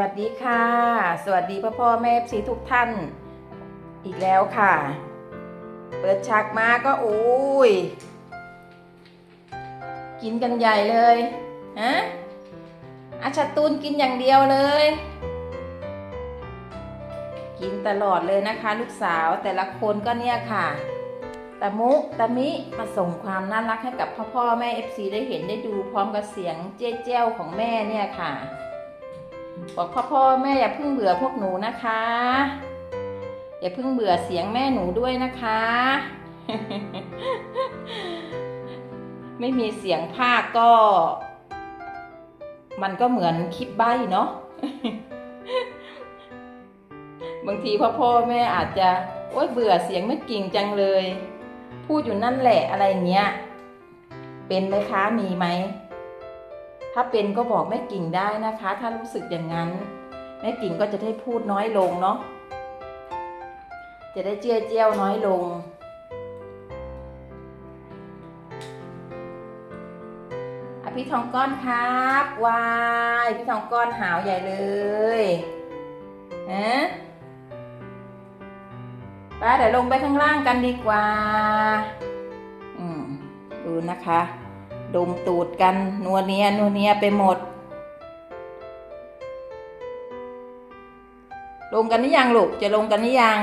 วัสดีค่ะ สวัสดีพ่อพ่อแม่ซีทุกท่าน อีกแล้วค่ะ เปิดฉากมาก็โอ้ย กินกันใหญ่เลยฮะอาชาตูนกินอย่างเดียวเลย กินตลอดเลยนะคะ ลูกสาวแต่ละคนก็เนี่ยค่ะตะมุตะมิมาส่งความน่ารักให้กับพ่อพ่อแม่ FC ได้เห็นได้ดูพร้อมกับเสียงเจ๊เจ้าของแม่เนี่ยค่ะ บอกพ่อพ่อแม่อย่าเพิ่งเบื่อพวกหนูนะคะ อย่าเพิ่งเบื่อเสียงแม่หนูด้วยนะคะ ไม่มีเสียงภาคก็ มันก็เหมือนคลิปใบ้เนาะบางทีพ่อพ่อแม่อาจจะโอ๊ยเบื่อเสียงไม่กิ่งจังเลย พูดอยู่นั่นแหละอะไรเงี้ย เป็นไหมคะมีไหม ถ้าเป็นก็บอกแม่กิ่งได้นะคะ ถ้ารู้สึกอย่างนั้น แม่กิ่งก็จะได้พูดน้อยลงเนาะจะได้เจียเจียวน้อยลงอะพี่ทองก้อนครับวายพี่ทองก้อนหาวใหญ่เลยฮะป้าเดี๋ยวลงไปข้างล่างกันดีกว่า อืม ดูนะคะ ดมตูดกันนัวเนียนัวเนียไปหมด ลงกันหรือยังลูกจะลงกันหรือยัง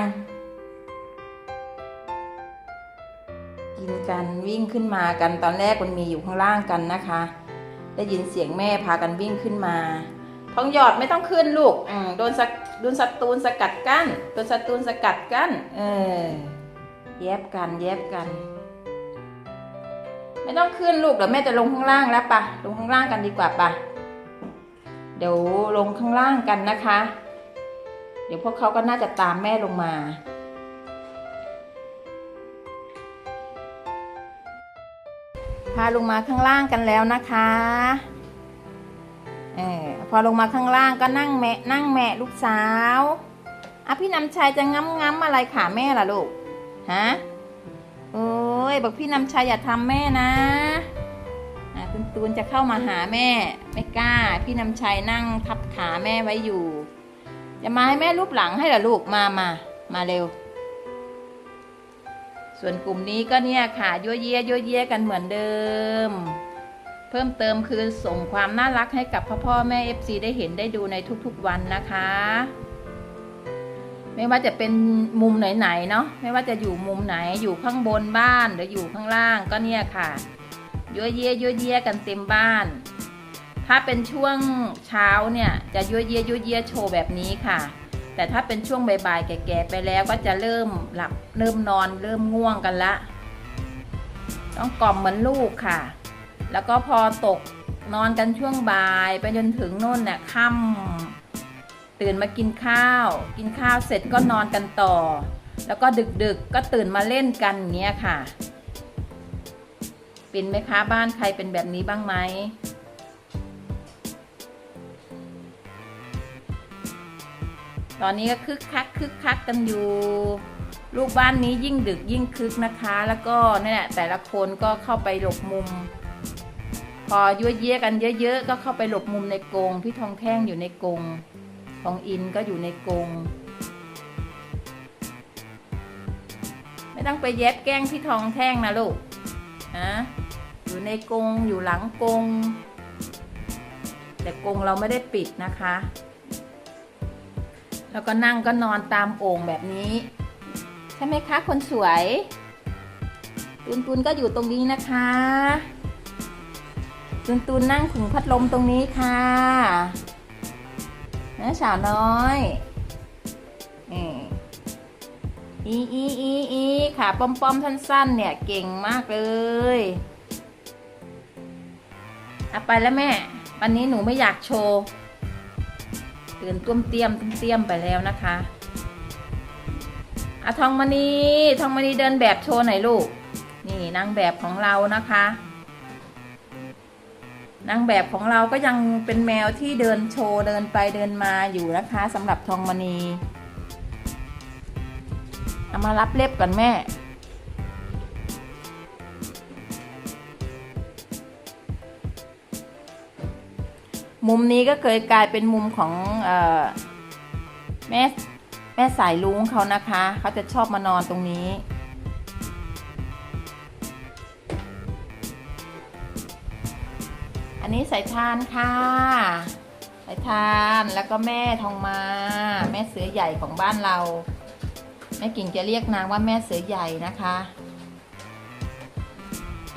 กินกันวิ่งขึ้นมากันตอนแรกมันมีอยู่ข้างล่างกันนะคะ ได้ยินเสียงแม่พากันวิ่งขึ้นมาทองหยอดไม่ต้องขึ้นลูกอืโดนสักโดนศัตรูนสกัดกั้นโดนศัตรูนสกัดกั้นเออแยบกันแยบกัน ไม่ต้องขึ้นลูกเดี๋ยวแม่จะลงข้างล่างแล้วปะลงข้างล่างกันดีกว่าปะเดี๋ยวลงข้างล่างกันนะคะ เดี๋ยวพวกเขาก็น่าจะตามแม่ลงมาพาลงมาข้างล่างกันแล้วนะคะเออพอลงมาข้างล่างก็นั่งแมะนั่งแมะลูกสาวอะพี่นำชัยจะง้ำง้ำอะไรขาแม่ล่ะลูก ฮะ โอ้ยบอกพี่นำชัยอย่าทำแม่นะอะคุณตูนจะเข้ามาหาแม่ ไม่กล้า พี่นำชัยนั่งทับขาแม่ไว้อยู่ จะมาให้แม่รูปหลังให้เหรอลูกมามามาเร็ว ส่วนกลุ่มนี้ก็เนี่ยค่ะยั่วเยี่ยยั่วเยี่ยกันเหมือนเดิม เพิ่มเติมคือส่งความน่ารักให้กับพ่อพ่อแม่ FC ได้เห็นได้ดูในทุกๆวันนะคะ ไม่ว่าจะเป็นมุมไหนๆเนาะไม่ว่าจะอยู่มุมไหนอยู่ข้างบนบ้านหรืออยู่ข้างล่างก็เนี่ยค่ะยั่วเยี่ยยั่วเยี่ยกันเต็มบ้าน ถ้าเป็นช่วงเช้าเนี่ยจะยั่วเยี่ยยั่วเยี่ยโชว์แบบนี้ค่ะ แต่ถ้าเป็นช่วงบ่ายๆแก่ๆไปแล้วก็จะเริ่มหลับเริ่มนอนเริ่มง่วงกันละ ต้องกล่อมเหมือนลูกค่ะ แล้วก็พอตกนอนกันช่วงบ่ายไปจนถึงโน่นเนี่ยค่ำ ตื่นมากินข้าว กินข้าวเสร็จก็นอนกันต่อ แล้วก็ดึกๆก็ตื่นมาเล่นกันเงี้ยค่ะ เป็นไหมคะบ้านใครเป็นแบบนี้บ้างไหมตอนนี้ก็คึกคักคึกคักกันอยู่ ลูกบ้านนี้ยิ่งดึกยิ่งคึกนะคะ แล้วก็เนี่ยแต่ละคนก็เข้าไปหลบมุม พอยั่วเยี่ยกันเยอะๆก็เข้าไปหลบมุมในกรงพี่ทองแท่งอยู่ในกรง ทองอินก็อยู่ในกรงไม่ต้องไปแย็บแกล้งพี่ทองแท่งนะลูกฮะอยู่ในกรงอยู่หลังกรงแต่กรงเราไม่ได้ปิดนะคะ แล้วก็นั่งก็นอนตามโอ่งแบบนี้ ใช่ไหมคะคนสวย ตุนตุนก็อยู่ตรงนี้นะคะ ตุนตุนนั่งขึงพัดลมตรงนี้ค่ะ นะสาวน้อยอีอีอีอีอีขาป้อมป้อมสั้นๆ เนี่ย เก่งมากเลยเอาไปแล้วแม่ วันนี้หนูไม่อยากโชว์ตื่นตุ้มเตี้ยมตุ้มเตี้ยมไปแล้วนะคะอะทองมณีทองมณีเดินแบบโชว์หน่อยลูก นี่นางแบบของเรานะคะ นางแบบของเราก็ยังเป็นแมวที่เดินโชว์เดินไปเดินมาอยู่นะคะสำหรับทองมณีเอามารับเล็บก่อนแม่ มุมนี้ก็เคยกลายเป็นมุมของอแม่แม่สายลุงเขานะคะ เขาจะชอบมานอนตรงนี้ อันนี้สายทานค่ะสายทานแล้วก็แม่ทองมา แม่เสือใหญ่ของบ้านเรา แม่กิ่งจะเรียกนางว่าแม่เสือใหญ่นะคะ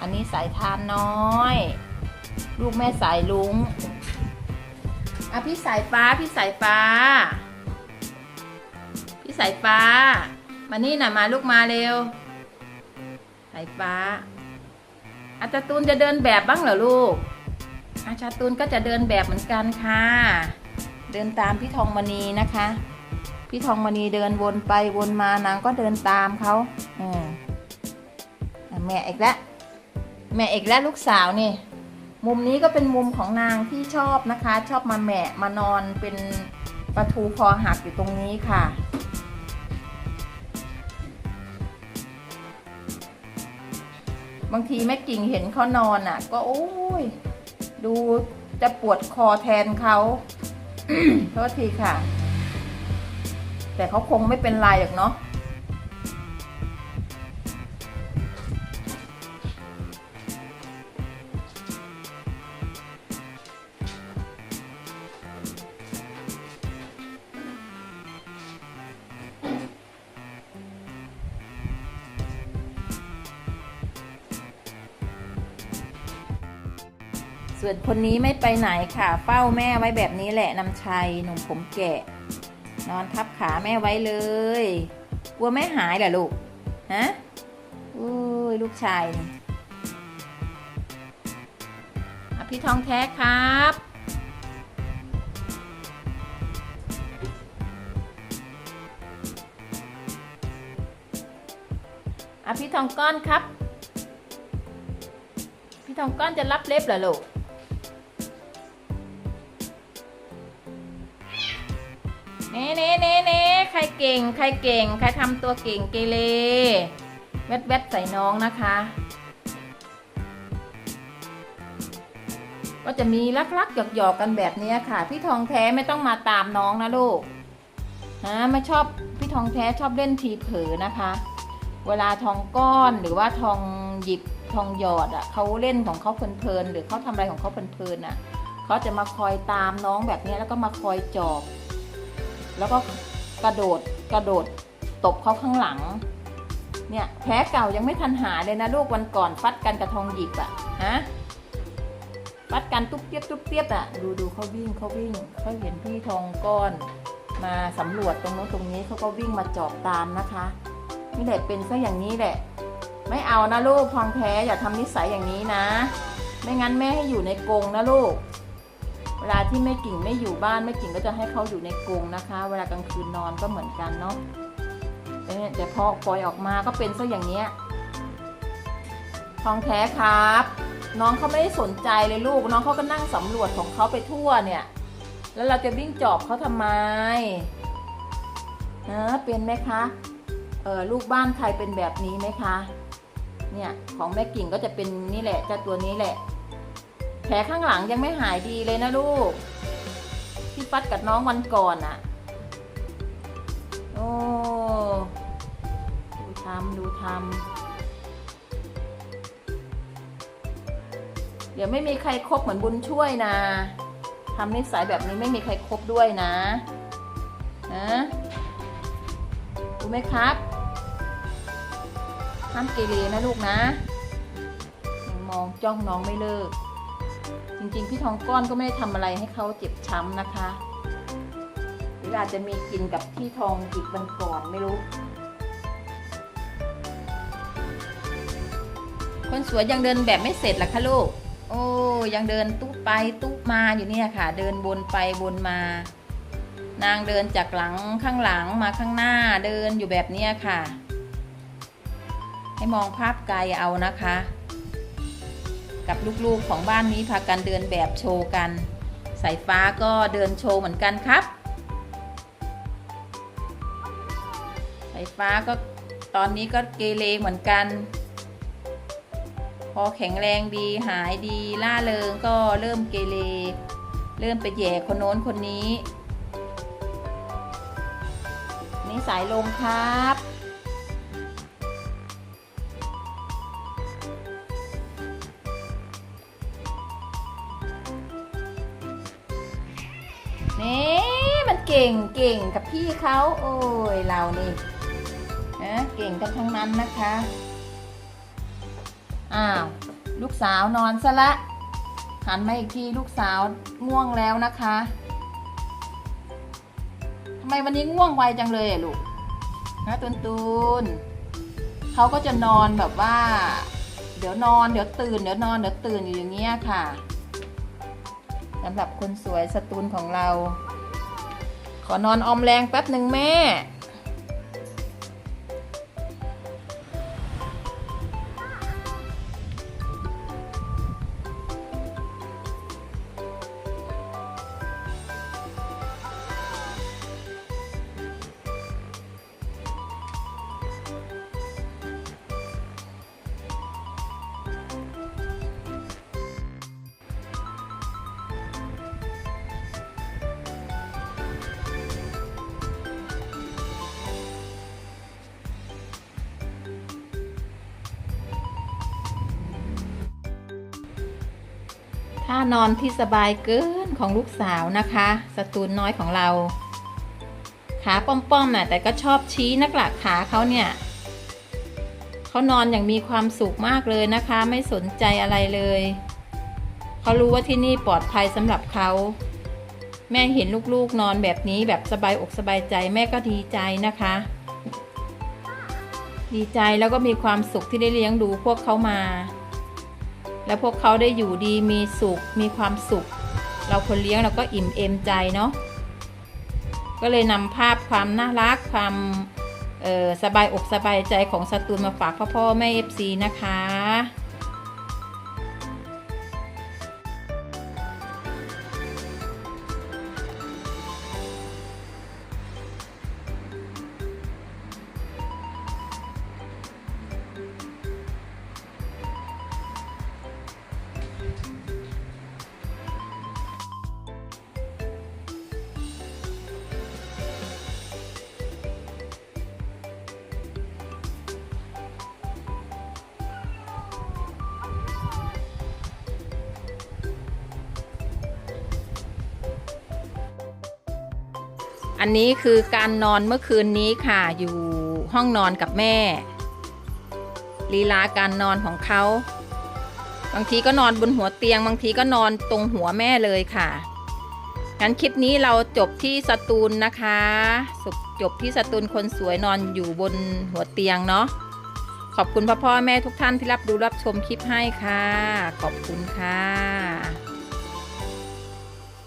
อันนี้สายทานน้อย ลูกแม่สายลุงอะพี่สายฟ้าพี่สายฟ้า พี่สายฟ้า มานี่น่ะมาลูกมาเร็ว สายฟ้าอาจารย์ตูนจะเดินแบบบ้างเหรอลูก อาชาตูนก็จะเดินแบบเหมือนกันค่ะ เดินตามพี่ทองมณีนะคะ พี่ทองมณีเดินวนไปวนมานางก็เดินตามเขาอืมแม่อีกแล้วแม่เอกและลูกสาวนี่ มุมนี้ก็เป็นมุมของนางที่ชอบนะคะ ชอบมาแหมะมานอนเป็นปลาทูคอหักอยู่ตรงนี้ค่ะบางทีแม่กิ่งเห็นเขานอนอะ ก็โอ้ย ดูจะปวดคอแทนเขาโทษทีค่ะ แต่เขาคงไม่เป็นไรหรอกเนาะ ส่วนคนนี้ไม่ไปไหนค่ะ เฝ้าแม่ไว้แบบนี้แหละนำชัยหนุ่มผมแกะ นอนทับขาแม่ไว้เลยกลัวแม่หายเหรอลูกฮะอุ้ยลูกชายนี่อะพี่ทองแท้ครับอะพี่ทองก้อนครับ พี่ทองก้อนจะรับเล็บเหรอลูก เน่เน่เน่เน่ใครเก่ง ใครเก่ง ใครทำตัวเก่งเกเรแวดแวดใส่น้องนะคะ ก็จะมีลักๆหยอกๆกกันแบบนี้ค่ะ พี่ทองแท้ไม่ต้องมาตามน้องนะลูกฮะไม่ชอบพี่ทองแท้ชอบเล่นทีเผลอนะคะ เวลาทองก้อนหรือว่าทองหยิบทองหยอดอะเขาเล่นของเขาเพลินๆหรือเขาทำอะไรของเขาเพลินๆอะเขาจะมาคอยตามน้องแบบนี้แล้วก็มาคอยจอบ แล้วก็กระโดดกระโดดตบเขาข้างหลัง เนี่ยแผลเก่ายังไม่ทันหายเลยนะลูกวันก่อนฟัดกันกับทองหยิบอะฮะฟัดกันตุ๊บเตียบตุ๊บเตียบอะดูดูเขาวิ่งเขาวิ่งเขาเห็นพี่ทองก้อน มาสำรวจตรงโน้นตรงนี้เขาก็วิ่งมาจอบตามนะคะนี่แหละเป็นซะอย่างนี้แหละ ไม่เอานะลูกทองแท้อย่าทำนิสัยอย่างนี้นะ ไม่งั้นแม่ให้อยู่ในกรงนะลูก วลาที่แม่กิ่งไม่อยู่บ้านแม่กิ่งก็จะให้เขาอยู่ในกรงนะคะ เวลากลางคืนนอนก็เหมือนกันเนาะแต่พอปล่อยออกมาก็เป็นซะอย่างเนี้ยทองแท้ครับ น้องเขาไม่ได้สนใจเลยลูก น้องเขาก็นั่งสำรวจของเขาไปทั่วเนี่ย แล้วเราจะวิ่งจอบเขาทำไมนะเป็นไหมคะเออลูกบ้านใครเป็นแบบนี้ไหมคะ เนี่ยของแม่กิ่งก็จะเป็นนี่แหละเจ้าตัวนี้แหละ แผลข้างหลังยังไม่หายดีเลยนะลูก ที่ฟัดกับน้องวันก่อนอะโอ้ดูทำดูทำเดี๋ยวไม่มีใครครบเหมือนบุญช่วยนะทำนิสัยแบบนี้ไม่มีใครครบด้วยนะนะรู้ไหมครับห้ามเกเรนะลูกนะยังมองจ้องน้องไม่เลิก ริงๆ พี่ทองก้อนก็ไม่ได้ทำอะไรให้เขาเจ็บช้ำนะคะหรืออาจจะมีกินกับพี่ทองอีกวันก่อนไม่รู้ คนสวยยังเดินแบบไม่เสร็จล่ะคะลูก โอ้ยังเดินตุ๊ไปตุ๊มาอยู่เนี่ยค่ะ เดินวนไปวนมา นางเดินจากหลังข้างหลังมาข้างหน้าเดินอยู่แบบเนี้ยค่ะ ให้มองภาพไกลเอานะคะ กับลูกๆของบ้านนี้พากันเดินแบบโชว์กัน สายฟ้าก็เดินโชว์เหมือนกันครับ สายฟ้าก็ตอนนี้ก็เกเรเหมือนกัน พอแข็งแรงดีหายดีล่าเริงก็เริ่มเกเรเริ่มไปแย่คนโน้นคนนี้ นี่สายลมครับ เก่งเก่งกับพี่เขาโอ้ยเรานี่นะเก่งกันทั้งนั้นนะคะ อ้าว ลูกสาวนอนซะละหันมาอีกทีลูกสาวง่วงแล้วนะคะทำไมวันนี้ง่วงไวจังเลยอะลูกนะตูนตูนเขาก็จะนอนแบบว่า เดี๋ยวนอนเดี๋ยวตื่นเดี๋ยวนอนเดี๋ยวตื่นอยู่อย่างเงี้ยค่ะสำหรับคนสวยสตูนของเรา ขอนอนออมแรงแป๊บหนึ่งแม่ ถ้านอนที่สบายเกินของลูกสาวนะคะ สตูนน้อยของเรา ขาป้อมๆน่ะแต่ก็ชอบชี้นักหลักขาเขาเนี่ยเขานอนอย่างมีความสุขมากเลยนะคะ ไม่สนใจอะไรเลยเขารู้ว่าที่นี่ปลอดภัยสำหรับเขาแม่เห็นลูกๆนอนแบบนี้แบบสบายอกสบายใจแม่ก็ดีใจนะคะ ดีใจแล้วก็มีความสุขที่ได้เลี้ยงดูพวกเขามา แล้วพวกเขาได้อยู่ดีมีสุขมีความสุข เราคนเลี้ยงเราก็อิ่มเอมใจเนาะก็เลยนำภาพความน่ารักความสบายอกสบายใจของสตูนมาฝากพ่อพ่อแม่เอฟซีนะคะ อันนี้คือการนอนเมื่อคืนนี้ค่ะ อยู่ห้องนอนกับแม่ ลีลาการนอนของเขา บางทีก็นอนบนหัวเตียง บางทีก็นอนตรงหัวแม่เลยค่ะ งั้นคลิปนี้เราจบที่สตูลนะคะจบที่สตูลคนสวยนอนอยู่บนหัวเตียงเนาะ ขอบคุณพ่อพ่อแม่ทุกท่านที่รับดูรับชมคลิปให้ค่ะ ขอบคุณค่ะ